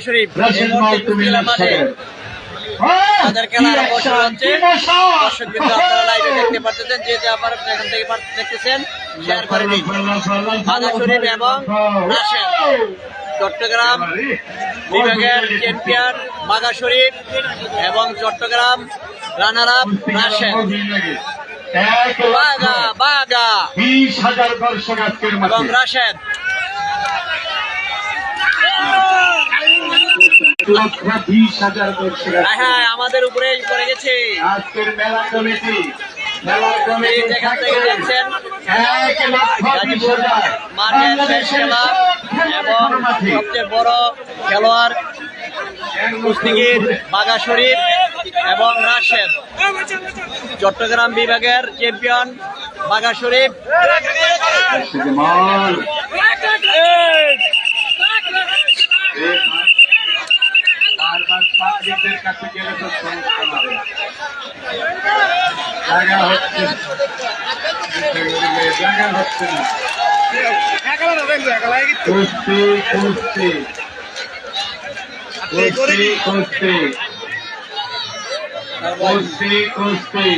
শরীফ তাদের হচ্ছে দর্শক কিন্তু আপনারা লাইভে দেখতে পাচ্ছেন যে আপনারা এখান থেকে পার- দেখতেছেন শেয়ার করে দিন। শরীফ এবং রাশেদ। চট্টগ্রাম বিভাগের চ্যাম্পিয়ন বাঘা শরীফ এবং চট্টগ্রাম রানার আপ রাশেদ। বাঘা বাঘা। বিশ হাজার দর্শক আজকের মাঠে। লক্ষ বিশ হাজার দর্শক হ্যাঁ হ্যাঁ আমাদের উপরে পড়ে গেছে। আজকের মেলা কমিটি মেলা কমিটি যেখান থেকে থাকবে দেখছেন এক লক্ষ বিশ হাজার। মাঠের খেলা এবং সবচেয়ে বড় খেলোয়াড় কুস্তিগির বাঘা শরীফ। এবং রাশেদ। চট্টগ্রাম বিভাগের চ্যাম্পিয়ন বাঘা শরীফ। কুস্তি কুস্তি কুস্তি কুস্তি কুস্তি। কুস্তি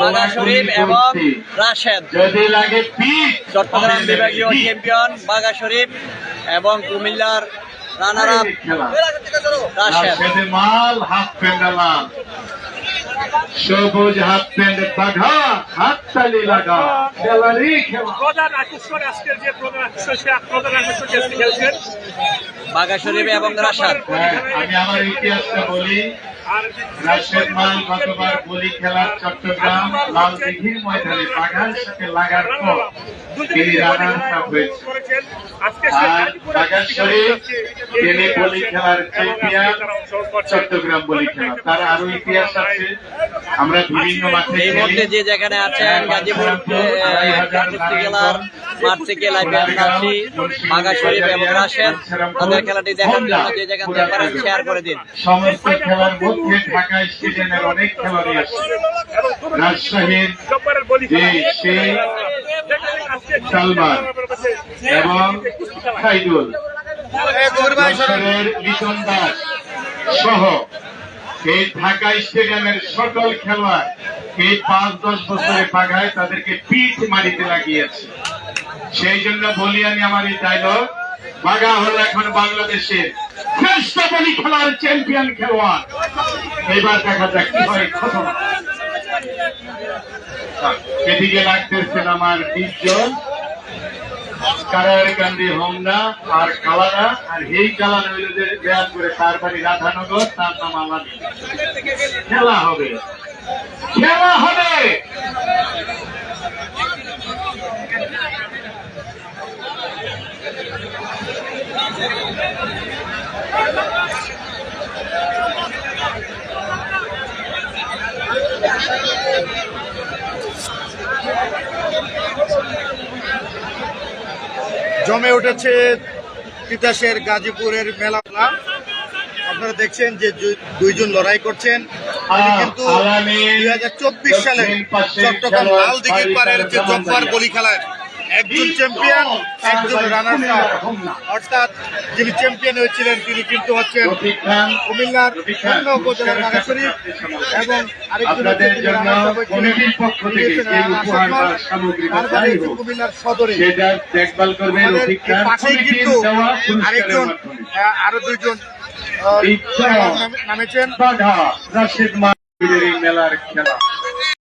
বাঘা শরীফ এবং রাশেদ। যদি লাগে চট্টগ্রাম বিভাগীয় চ্যাম্পিয়ন বাঘা শরীফ এবং কুমিল্লার রানার আপ রাশেদ। রাশেদ মাল হাফ সবুজ প্যান্ট বাঘা হাত তালি লাগা খেলারই প্রধান আকর্ষণ আজকের যে প্রধান আকর্ষণ সে প্রধান আকর্ষণ খেলছেন? বাঘা শরীফ এবং রাশেদ। হ্যাঁ, আমি আমার ইতিহাসটা বলি। রাশেদ মাল গতবার বলি খেলার চট্টগ্রাম লাল দিঘির ময়দানে বাঘার সাথে লাগার পর তিনি রানার হয়েছে। আর বাঘা শরীফ তিনি বলি খেলার চ্যাম্পিয়ন চট্টগ্রাম বলি খেলা। তার আরও ইতিহাস আছে। আমরা বিভিন্ন মাঠে খেলি। যে যেখানে আছেন গাজীপুর আহ, মাঠ থেকে লাইভে আমরা আছি বাঘা শরীফ এবং রাশেদ তাদের খেলাটি দেখার জন্য যে যেখান থেকে পারেন শেয়ার করে দিন সমস্ত খেলার মধ্যে ঢাকা স্টেডিয়ামের অনেক খেলোয়াড়ই আছে রাজশাহীর যে সেই সালমান এবং যশোরের দাস সহ এই ঢাকা স্টেডিয়ামের সকল খেলোয়াড় এই পাঁচ, দশ বছরে পাগায় তাদেরকে পিঠ মারিতে লাগিয়েছে। সেই জন্য বলি আমি আমার এই ডায়লগ হলো এখন বাংলাদেশের শ্রেষ্ঠ বলি খেলার চ্যাম্পিয়ন খেলোয়াড়। এবার দেখা যাক কি হয় ঘটনা এদিকে লাগতেছেন আমার বিশজন কারার কান্দি হোমনা আর কালারা, আর এই কালা নইলদের ব্যায়াম করে তার বাড়ি রাধানগর, তার নাম আলাদা খেলা হবে। হবে। জমে উঠেছে তিতাসের গাজীপুরের মেলা। আপনারা দেখছেন যে দুইজন লড়াই করছেন। আমি কিন্তু দুই হাজার চব্বিশ সালে চট্টগ্রাম লাল দিঘির পাড়ের যে জব্বার বলি খেলায় একজন চ্যাম্পিয়ন একজন রানার অর্থাৎ যিনি চ্যাম্পিয়ন হয়েছিলেন তিনি কিন্তু হচ্ছেন কুমিল্লার অন্য উপজেলার এবং আরেকজন তিনি তিনি হচ্ছে কুমিল্লার সদরে। পাশেই কিন্তু আরেকজন আরও দুইজন নামেছেন বাঘা রাশেদ মাহিরের এই মেলার খেলা।